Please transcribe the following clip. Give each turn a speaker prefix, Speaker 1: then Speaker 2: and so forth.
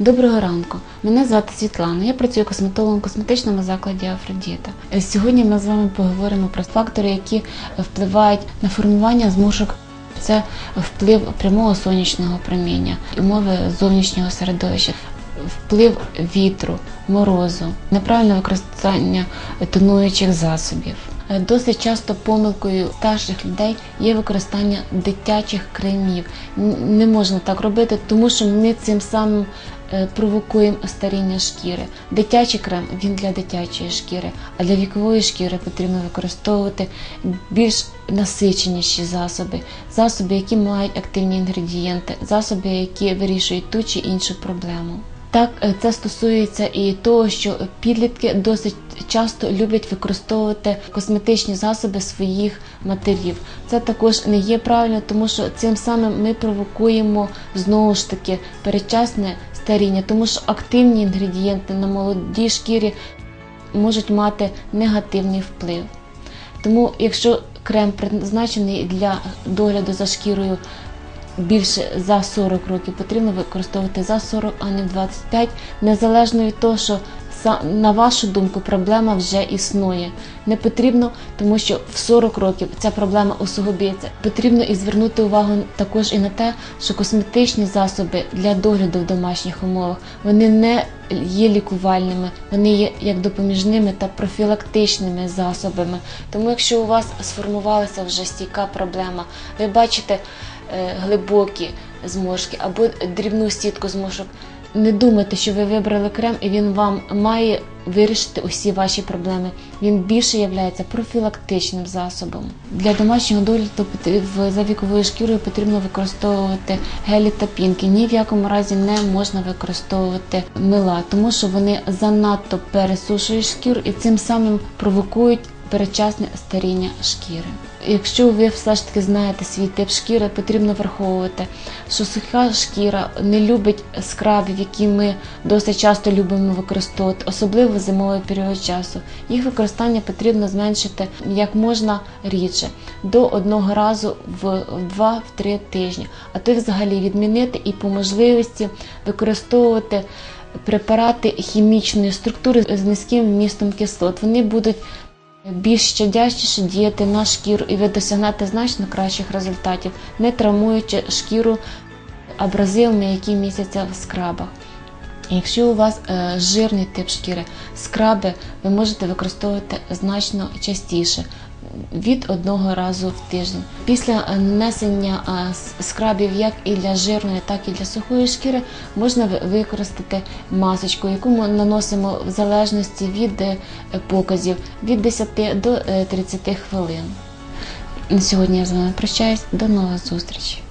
Speaker 1: Доброго ранку. Мене звати Світлана. Я працюю косметологом в косметичному закладі Афродіта. Е, Сьогодні ми з вами поговоримо про фактори, які впливають на формування змушок. Це вплив прямого сонячного проміння, умови зовнішнього середовища, вплив вітру, морозу, неправильне використання тонуючих засобів. Е, Досить часто помилкою старших людей є використання дитячих кремів. Не можна так робити, тому що ми цим самим е, провокуємо старіння шкіри. Дитячий крем він для дитячої шкіри, а для вікової шкіри потрібно використовувати більш насиченіші засоби, засоби, які мають активні інгредієнти, засоби, які вирішують ту чи іншу проблему. Так, е, це стосується і того, що підлітки досить часто люблять використовувати косметичні засоби своїх матерів. Це також не є правильно, тому що цим самим ми провокуємо знову ж таки передчасне старіння, тому що активні інгредієнти на молодій шкірі можуть мати негативний вплив. Тому, якщо крем призначений для догляду за шкірою більше за 40 років, потрібно використовувати за 40, а не 25, незалежно від того, що на вашу думку проблема вже існує. Не потрібно, тому що в 40 років ця проблема усугубиться. Потрібно і звернути увагу також і на те, що косметичні засоби для догляду в домашніх умовах вони не є лікувальними, вони є як допоміжними та профілактичними засобами. Тому, якщо у вас сформувалася вже стійка проблема, ви бачите глибокі зморшки або дрібну сітку зморшок. Не думайте, що ви вибрали крем і він вам має вирішити усі ваші проблеми. Він більше є профілактичним засобом. Для домашнього догляду за віковою шкірою потрібно використовувати гелі та пінки. Ні в якому разі не можна використовувати мила, тому що вони занадто пересушують шкіру і цим самим провокують передчасне старіння шкіри. Якщо ви все ж таки знаєте свій тип шкіри, потрібно враховувати, що суха шкіра не любить скрабів, які ми досить часто любимо використовувати, особливо зимовий період часу. Їх використання потрібно зменшити як можна рідше, до одного разу в 2-3 тижні, а то взагалі відмінити і по можливості використовувати препарати хімічної структури з низьким вмістом кислот. Вони будуть більш щадящіше діяти на шкіру, і ви досягнете значно кращих результатів, не травмуючи шкіру абразивами, які місяця в скрабах. Якщо у вас е, жирний тип шкіри, скраби ви можете використовувати значно частіше. Від одного разу в тиждень. Після е, нанесення е, скрабів як і для жирної, так і для сухої шкіри можна використати масочку, яку ми наносимо в залежності від е, показів від 10 до е, 30 хвилин. На сьогодні я з вами прощаюсь. До нових зустрічей.